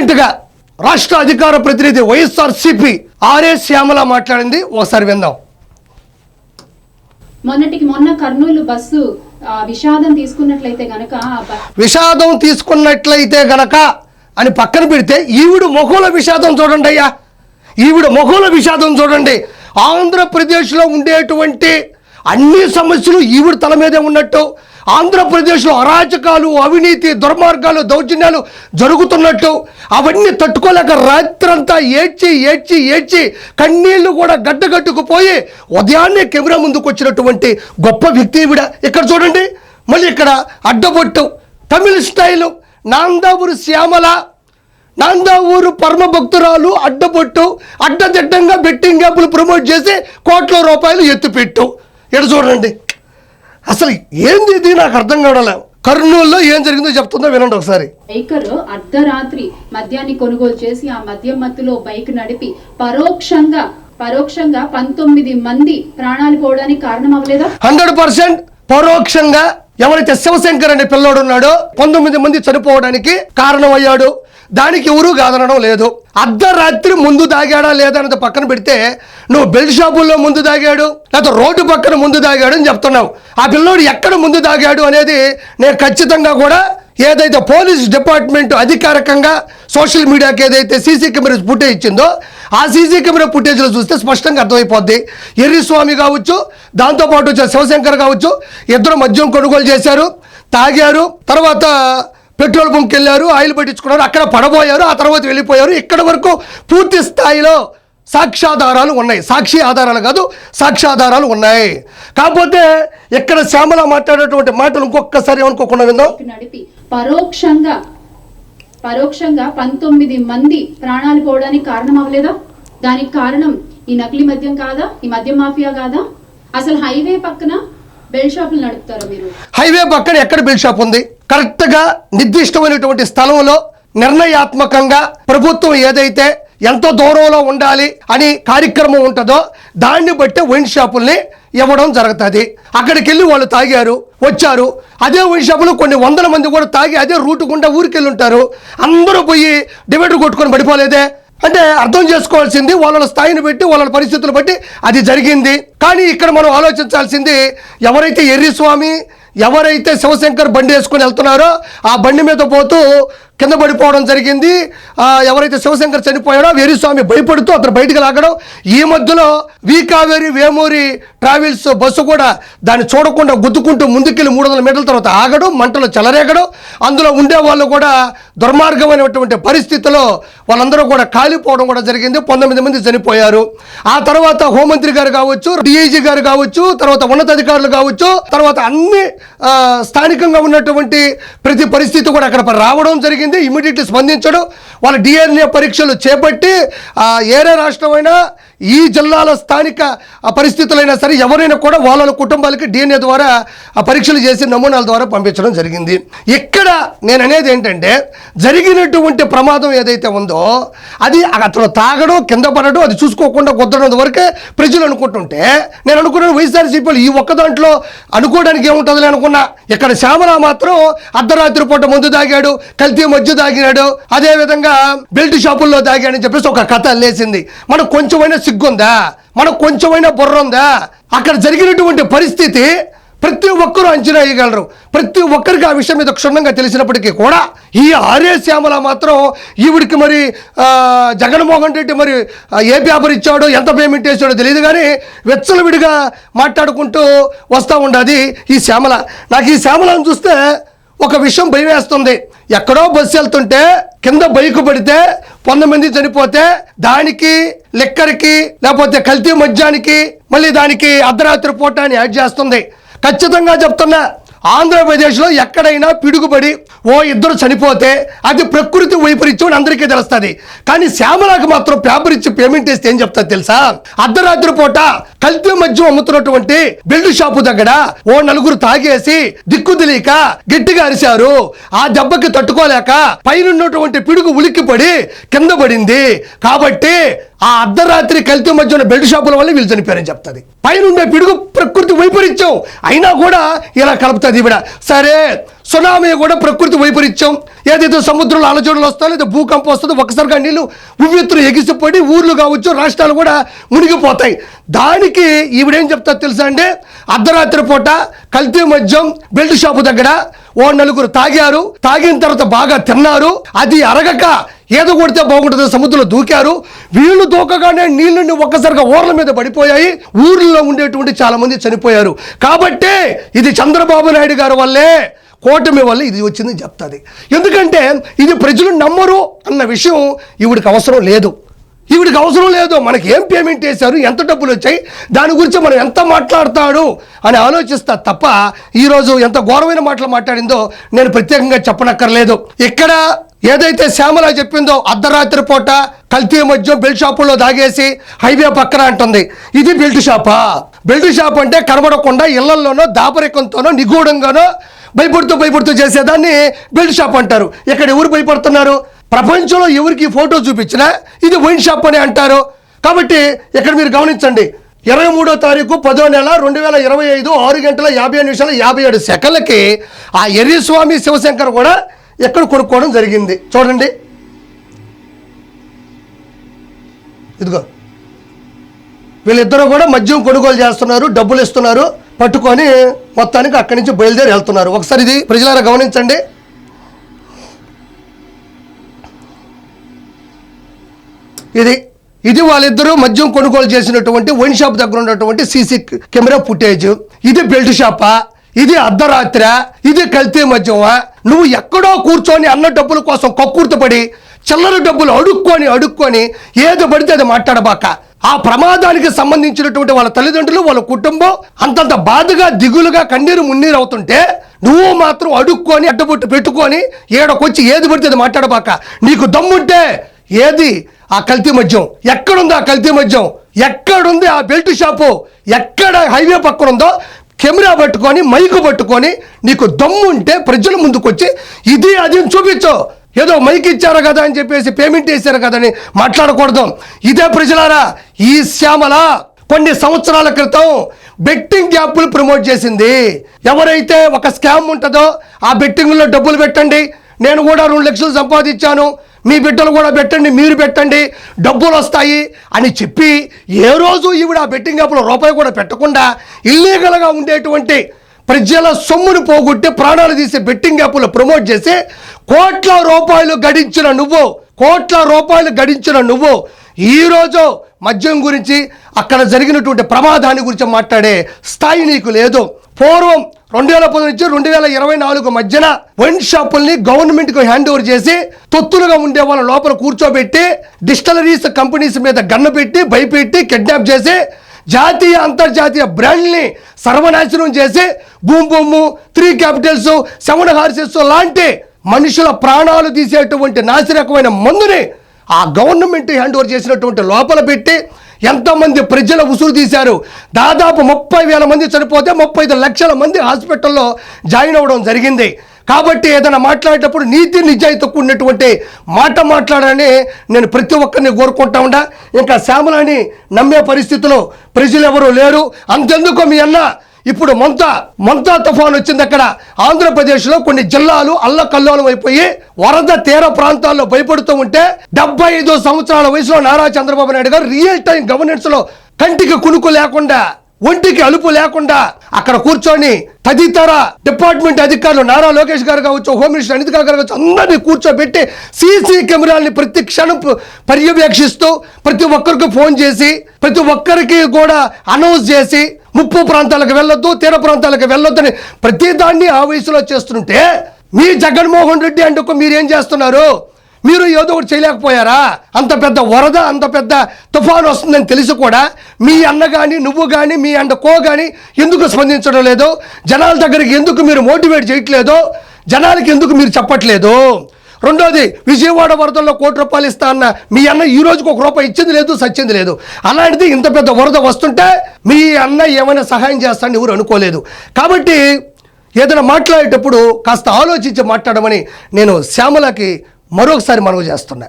రీసెంట్గా రాష్ట్ర అధికార ప్రతినిధి వైఎస్ఆర్ సిపి ఆర్ఏ శ్యామల మాట్లాడింది. ఒకసారి విందాం. మొన్నటికి మొన్న కర్నూలు బస్సు విషాదం తీసుకున్నట్లయితే గనక విషాదం తీసుకున్నట్లయితే గనక అని పక్కన పెడితే ఈవిడ మొహంల విషాదం చూడండి అయ్యా. ఈవిడ మొహంల విషాదం చూడండి. ఆంధ్రప్రదేశ్లో ఉండేటువంటి అన్ని సమస్యలు ఈవిడ తల మీదే ఉన్నట్టు ఆంధ్రప్రదేశ్లో అరాచకాలు అవినీతి దుర్మార్గాలు దౌర్జన్యాలు జరుగుతున్నట్టు అవన్నీ తట్టుకోలేక రాత్రంతా ఏడ్చి ఏడ్చి ఏడ్చి కన్నీళ్ళు కూడా గడ్డగట్టుకుపోయి ఉదయాన్నే కెమెరా ముందుకు వచ్చినటువంటి గొప్ప వ్యక్తి ఈవిడ. ఇక్కడ చూడండి మళ్ళీ ఇక్కడ అడ్డబొట్టు తమిళ స్టైలు నాందావూరు శ్యామల నాందావూరు పరమ భక్తురాలు అడ్డబొట్టు అడ్డదిడ్డంగా బెట్టింగ్ యాప్లు ప్రమోట్ చేసి కోట్ల రూపాయలు ఎత్తిపెట్టు. ఇక్కడ చూడండి. అసలు ఏంది ఇది? నాకు అర్థం కావడం కర్నూలులో ఏం జరిగిందో చెప్తుందో వినండి ఒకసారి. బైకర్ అర్ధరాత్రి మద్యాన్ని కొనుగోలు చేసి ఆ మద్యం మత్తులో బైక్ నడిపి పరోక్షంగా పరోక్షంగా పంతొమ్మిది మంది ప్రాణాలు పోవడానికి కారణం అవ్వలేదా? హండ్రెడ్ పర్సెంట్ పరోక్షంగా ఎవరైతే శివశంకర్ అనే పిల్లోడు ఉన్నాడో పంతొమ్మిది మంది చనిపోవడానికి కారణమయ్యాడు. దానికి ఎవరూ కాదనడం లేదు. అర్ధరాత్రి ముందు దాగాడా లేదా పక్కన పెడితే నువ్వు బెల్ట్ షాపుల్లో ముందు దాగాడు లేకపోతే రోడ్డు పక్కన ముందు దాగాడు అని చెప్తున్నావు. ఆ పిల్లోడు ఎక్కడ ముందు దాగాడు అనేది నేను ఖచ్చితంగా కూడా ఏదైతే పోలీస్ డిపార్ట్మెంట్ అధికారికంగా సోషల్ మీడియాకి ఏదైతే సీసీ కెమెరాస్ ఫుటేజ్ ఇచ్చిందో ఆ సీసీ కెమెరా ఫుటేజ్లో చూస్తే స్పష్టంగా అర్థమైపోద్ది. ఎర్రిస్వామి కావచ్చు దాంతోపాటు వచ్చే శివశంకర్ కావచ్చు ఇద్దరు మద్యం కొనుగోలు చేశారు తాగారు తర్వాత పెట్రోల్ బంక్ వెళ్ళారు ఆయిల్ పట్టించుకున్నారు అక్కడ పడబోయారు ఆ తర్వాత వెళ్ళిపోయారు. ఇక్కడ వరకు పూర్తి స్థాయిలో సాక్ష్యాధారాలు ఉన్నాయి. సాక్షి ఆధారాలు కాదు సాక్ష్యాధారాలు ఉన్నాయి. కాకపోతే ఇక్కడ శ్యామల మాట్లాడేటువంటి మాటలు ఇంకొకసారి ఏమనుకోకుండా విందాం. పరోక్షంగా పరోక్షంగా పంతొమ్మిది మంది ప్రాణాలు పోవడానికి కారణం అవ్వలేదా? దానికి కారణం ఈ నకిలీ మద్యం కాదా? ఈ మద్యం మాఫియా కాదా? అసలు హైవే పక్కన బెల్ షాపులు నడుపుతారా మీరు? హైవే పక్కన ఎక్కడ బిల్ షాప్ ఉంది? కరెక్ట్గా నిర్దిష్టమైనటువంటి స్థలంలో నిర్ణయాత్మకంగా ప్రభుత్వం ఏదైతే ఎంతో దూరంలో ఉండాలి అని కార్యక్రమం ఉంటుందో దాన్ని బట్టి వైన్ షాపుల్ని ఇవ్వడం జరుగుతుంది. అక్కడికి వెళ్ళి వాళ్ళు తాగారు వచ్చారు. అదే వైన్ షాపులో కొన్ని వందల మంది కూడా తాగి అదే రూటు గుండా ఊరికెళ్ళి ఉంటారు అందరూ పోయి డివైడర్ కొట్టుకొని పడిపోలేదే? అంటే అర్థం చేసుకోవాల్సింది వాళ్ళ స్థాయిని బట్టి వాళ్ళ పరిస్థితులు బట్టి అది జరిగింది. కానీ ఇక్కడ మనం ఆలోచించాల్సింది ఎవరైతే ఎర్రిస్వామి ఎవరైతే శివశంకర్ బండి వేసుకొని వెళ్తున్నారో ఆ బండి మీద పోతూ కింద పడిపోవడం జరిగింది. ఎవరైతే శివశంకర్ చనిపోయాడో వేరుస్వామి భయపడుతూ అతను బయటికి లాగడం. ఈ మధ్యలో V Kaveri Vemuri travels bus కూడా దాన్ని చూడకుండా గుద్దుకుంటూ ముందుకెళ్ళి మూడు వందల మీటర్ల తర్వాత ఆగడం మంటలు చెలరేగడం. అందులో ఉండే వాళ్ళు కూడా దుర్మార్గమైనటువంటి పరిస్థితిలో వాళ్ళందరూ కూడా కాలిపోవడం కూడా జరిగింది. పంతొమ్మిది మంది చనిపోయారు. ఆ తర్వాత హోంమంత్రి గారు కావచ్చు డిఐజీ గారు కావచ్చు తర్వాత ఉన్నతాధికారులు కావచ్చు తర్వాత అన్ని స్థానికంగా ఉన్నటువంటి ప్రతి పరిస్థితి కూడా అక్కడ రావడం జరిగింది. ఇమీడియట్లీ స్పందించడం. వాళ్ళ డిఎన్ఏ పరీక్షలు చేపట్టి ఏరే రాష్ట్రమైనా ఈ జిల్లాల స్థానిక ఆ, పరిస్థితులైనా సరే ఎవరైనా కూడా వాళ్ళ కుటుంబాలకి డిఎన్ఏ ద్వారా ఆ పరీక్షలు చేసి నమూనాల ద్వారా పంపించడం జరిగింది. ఇక్కడ నేను అనేది ఏంటంటే జరిగినటువంటి ప్రమాదం ఏదైతే ఉందో అది అతను తాగడం కింద పడడం అది చూసుకోకుండా కుదరడం వరకే ప్రజలు అనుకుంటుంటే నేను అనుకున్నాను వైఎస్ఆర్సీపీలు ఈ ఒక్క దాంట్లో అనుకోవడానికి ఏముంటుందని అనుకున్నా. ఇక్కడ శ్యామల మాత్రం అర్ధరాత్రి పూట ముందు తాగాడు కల్తీ మధ్య తాగినాడు అదేవిధంగా బెల్ట్ షాపుల్లో తాగాడని చెప్పేసి ఒక కథ అల్లేసింది మనం కొంచెమైనా సిగ్గుందా? మనకు కొంచెమైనా బుర్ర ఉందా అక్కడ జరిగినటువంటి పరిస్థితి ప్రతి ఒక్కరూ అంచనా వేయగలరు. ప్రతి ఒక్కరికి ఆ విషయం మీద క్షుణ్ణంగా తెలిసినప్పటికీ కూడా ఈ ఆర్య శ్యామల మాత్రం ఈవిడికి మరి ఆ, జగన్మోహన్ రెడ్డి మరి ఏ పేపర్ ఇచ్చాడో ఎంత పేమెంట్ వేసాడో తెలియదు కానీ వెచ్చలవిడిగా మాట్లాడుకుంటూ వస్తూ ఉండదు ఈ శ్యామల. నాకు ఈ శ్యామలను చూస్తే ఒక విషయం భయం వేస్తుంది ఎక్కడో బస్సు వెళ్తుంటే కింద బైకు పడితే వంద మంది చనిపోతే దానికి లెక్కరికి లేకపోతే కల్తీ మద్యానికి మళ్ళీ దానికి అర్ధరాత్రి పూట అని యాడ్ చేస్తుంది. ఖచ్చితంగా చెప్తున్నా. ఆంధ్రప్రదేశ్లో ఎక్కడైనా పిడుగుపడి ఓ ఇద్దరు చనిపోతే అది ప్రకృతి వైపరీత్యం అని అందరికీ తెలుస్తుంది. కానీ శ్యామలకు మాత్రం పేపర్ ఇచ్చి పేమెంట్ ఇస్తే ఏం చెప్తారు తెలుసా? అర్ధరాత్రి పూట కల్తీ మద్యం అమ్ముతున్నటువంటి బిల్డ్ షాపు దగ్గర ఓ నలుగురు తాగేసి దిక్కు తెలియక గట్టిగా అరిశారు. ఆ దెబ్బకి తట్టుకోలేక పైనున్నటువంటి పిడుగు ఉలిక్కిపడి కింద పడింది. కాబట్టి ఆ అర్ధరాత్రి కల్తీ మధ్య ఉన్న బెల్ట్ షాపుల వల్ల వీళ్ళు చనిపోయారని చెప్తుంది. పైన ఉండే పిడుగు ప్రకృతి వైపరీత్యం. అయినా కూడా ఇలా కలుపుతుంది ఈవిడ. సరే సునామీ కూడా ప్రకృతి వైపరీత్యం. ఏదైతే సముద్రంలో అలచోడలు వస్తాయో లేదా భూకంపం వస్తుందో ఒకసారిగా నీళ్ళు ఉవ్వెత్తులు ఎగిసిపడి ఊర్లు కావచ్చు రాష్ట్రాలు కూడా మునిగిపోతాయి. దానికి ఈవిడేం చెప్తా తెలుసా అండి అర్ధరాత్రి పూట కల్తీ మద్యం బెల్ట్ షాపు దగ్గర ఓ నలుగురు తాగారు. తాగిన తర్వాత బాగా తిన్నారు. అది అరగక ఏదో కొడితే బాగుంటుంది సముద్రంలో దూకారు. వీళ్ళు దూకగానే నీళ్ళని ఒక్కసారిగా ఊర్ల మీద పడిపోయాయి. ఊర్లో ఉండేటువంటి చాలా మంది చనిపోయారు. కాబట్టే ఇది చంద్రబాబు నాయుడు గారి వల్లే కూటమి వల్ల ఇది వచ్చిందని చెప్తుంది. ఎందుకంటే ఇది ప్రజలు నమ్మరు అన్న విషయం ఈవిడికి అవసరం లేదు. ఈవిడికి అవసరం లేదు. మనకి ఏం పేమెంట్ చేశారు ఎంత డబ్బులు వచ్చాయి? దాని గురించి మనం ఎంత మాట్లాడతాడు అని ఆలోచిస్తా తప్ప ఈరోజు ఎంత ఘోరమైన మాటలు మాట్లాడిందో నేను ప్రత్యేకంగా చెప్పనక్కర్లేదు. ఇక్కడ ఏదైతే శ్యామల చెప్పిందో అర్ధరాత్రి పూట కల్తీ మద్యం బెల్ట్ షాపుల్లో దాగేసి హైవే పక్కన అంటుంది. ఇది బెల్ట్ షాపా? బెల్ట్ షాప్ అంటే కనబడకుండా ఇళ్ళల్లోనో దాపరికంతోనో నిగూఢంగానో భయపడుతూ భయపడుతూ చేసేదాన్ని బెల్ట్ షాప్ అంటారు. ఇక్కడ ఎవరు భయపడుతున్నారు? ప్రపంచంలో ఎవరికి ఫోటో చూపించినా ఇది వైన్ షాప్ అని అంటారు. కాబట్టి ఇక్కడ మీరు గమనించండి. ఇరవై మూడో తారీఖు పదో నెల రెండు వేల ఇరవై ఐదు ఆరు గంటల యాభై నిమిషాల యాభై ఏడు సెకండ్లకి ఆ ఎర్రిస్వామి శివశంకర్ కూడా ఎక్కడ కొనుక్కోవడం జరిగింది? చూడండి. ఇదిగో. వీళ్ళిద్దరూ కూడా మద్యం కొనుగోలు చేస్తున్నారు డబ్బులు ఇస్తున్నారు. పట్టుకొని మొత్తానికి అక్కడి నుంచి బయలుదేరి వెళ్తున్నారు. ఒకసారి ఇది ప్రజలారా గమనించండి. ఇది ఇది వాళ్ళిద్దరూ మద్యం కొనుగోలు చేసినటువంటి వైన్ షాప్ దగ్గర ఉన్నటువంటి సీసీ కెమెరా ఫుటేజ్. ఇది బెల్ట్ షాపా? ఇది అర్ధరాత్ర ఇది కల్తీ మద్యమా నువ్వు ఎక్కడో కూర్చొని అన్న డబ్బుల కోసం కక్కుర్తపడి చిల్లర డబ్బులు అడుక్కొని అడుక్కొని ఏది పడితే అది మాట్లాడబాక. ఆ ప్రమాదానికి సంబంధించినటువంటి వాళ్ళ తల్లిదండ్రులు వాళ్ళ కుటుంబం అంతంత బాధగా దిగులుగా కన్నీరు మున్నీరు అవుతుంటే నువ్వు మాత్రం అడుక్కొని అడ్డబొట్టు పెట్టుకొని ఏడకొచ్చి ఏది పడితే అది మాట్లాడబాక. నీకు దమ్ముంటే ఏది? ఆ కల్తీ మద్యం. ఎక్కడుంది ఆ కల్తీ మద్యం? ఎక్కడుంది ఆ బెల్ట్ షాపు? ఎక్కడ హైవే పక్కన ఉందో కెమెరా పట్టుకొని మైకు పట్టుకొని నీకు దమ్ము ఉంటే ప్రజల ముందుకు వచ్చి ఇది అది చూపించు. ఏదో మైక్ ఇచ్చారు కదా అని చెప్పేసి పేమెంట్ చేశారు కదా అని మాట్లాడకూడదు. ఇదే ప్రజలారా ఈ శ్యామల కొన్ని సంవత్సరాల క్రితం బెట్టింగ్ యాప్లు ప్రమోట్ చేసింది. ఎవరైతే ఒక స్కామ్ ఉంటుందో ఆ బెట్టింగ్లో డబ్బులు పెట్టండి. నేను కూడా రెండు లక్షలు సంపాదించాను. మీ బిడ్డలు కూడా పెట్టండి మీరు పెట్టండి డబ్బులు వస్తాయి అని చెప్పి ఏ రోజు ఈవిడ ఆ బెట్టింగ్ యాప్లో రూపాయి కూడా పెట్టకుండా ఇల్లీగల్గా ఉండేటువంటి ప్రజల సొమ్మును పోగొట్టి ప్రాణాలు తీసే బెట్టింగ్ యాప్లు ప్రమోట్ చేసి కోట్ల రూపాయలు గడించిన నువ్వు కోట్ల రూపాయలు గడించిన నువ్వు ఈరోజు మద్యం గురించి అక్కడ జరిగినటువంటి ప్రమాదాన్ని గురించి మాట్లాడే స్థాయి నీకు లేదు. పూర్వం రెండు వేల పది నుంచి రెండు వేల ఇరవై నాలుగు మధ్యన వైన్ షాపుల్ని గవర్నమెంట్కి హ్యాండ్ ఓవర్ చేసి తొత్తులుగా ఉండే వాళ్ళ లోపల కూర్చోబెట్టి డిస్టలరీస్ కంపెనీస్ మీద గన్ను పెట్టి భయపెట్టి కిడ్నాప్ చేసి జాతీయ అంతర్జాతీయ బ్రాండ్ని సర్వనాశనం చేసి boom boom three capitals seven horses లాంటి మనుషుల ప్రాణాలు తీసేటువంటి నాసిరకమైన మందుని ఆ గవర్నమెంట్ హ్యాండ్ ఓవర్ చేసినటువంటి లోపల పెట్టి ఎంతమంది ప్రజల ఉసురు తీశారు. దాదాపు ముప్పై వేల మంది చనిపోతే ముప్పై ఐదు లక్షల మంది హాస్పిటల్లో జాయిన్ అవ్వడం జరిగింది. కాబట్టి ఏదైనా మాట్లాడేటప్పుడు నీతి నిజాయితీ కూడినటువంటి మాట మాట్లాడాలని నేను ప్రతి ఒక్కరిని కోరుకుంటా ఉండా. ఇంకా శ్యామలాని నమ్మే పరిస్థితిలో ప్రజలు ఎవరు లేరు. అంతెందుకు మీ అన్న? ఇప్పుడు మంతా మొంతా తుఫాన్ వచ్చింది అక్కడ. ఆంధ్రప్రదేశ్లో కొన్ని జిల్లాలు అల్లకల్లోలం అయిపోయి వరద తీర ప్రాంతాల్లో భయపడుతూ ఉంటే డెబ్బై ఐదు సంవత్సరాల వయసులో నారా చంద్రబాబు నాయుడు గారు రియల్ టైం గవర్నెన్స్లో కంటికి కునుకు లేకుండా ఒంటికి అలుపు లేకుండా అక్కడ కూర్చొని తదితర డిపార్ట్మెంట్ అధికారులు నారా లోకేష్ గారు కావచ్చు హోమ్ మినిస్టర్ అనిత్ గారు కావచ్చు అందరినీ కూర్చోబెట్టి సీసీ కెమెరాల్ని ప్రతి క్షణం పర్యవేక్షిస్తూ ప్రతి ఒక్కరికి ఫోన్ చేసి ప్రతి ఒక్కరికి కూడా అనౌన్స్ చేసి ముప్పు ప్రాంతాలకు వెళ్ళొద్దు తీర ప్రాంతాలకు వెళ్ళొద్దని ప్రతి దాన్ని ఆ వయసులో చేస్తుంటే మీ జగన్మోహన్ రెడ్డి అందుకు మీరేం చేస్తున్నారు? మీరు ఏదో ఒకటి చేయలేకపోయారా? అంత పెద్ద వరద అంత పెద్ద తుఫాను వస్తుందని తెలిసి కూడా మీ అన్న కానీ నువ్వు కానీ మీ అండ కో కానీ ఎందుకు స్పందించడం లేదు? జనాల దగ్గరికి ఎందుకు మీరు మోటివేట్ చేయట్లేదు? జనాలకి ఎందుకు మీరు చెప్పట్లేదు? రెండోది విజయవాడ వరదల్లో కోటి రూపాయలు ఇస్తా అన్న మీ అన్న ఈ రోజుకి ఒక రూపాయి ఇచ్చింది లేదు సచ్చింది లేదు. అలాంటిది ఇంత పెద్ద వరద వస్తుంటే మీ అన్న ఏమైనా సహాయం చేస్తాడని ఎవరు అనుకోలేదు. కాబట్టి ఏదైనా మాట్లాడేటప్పుడు కాస్త ఆలోచించి మాట్లాడమని నేను శ్యామలకి మరొకసారి మనవి చేస్తున్నా.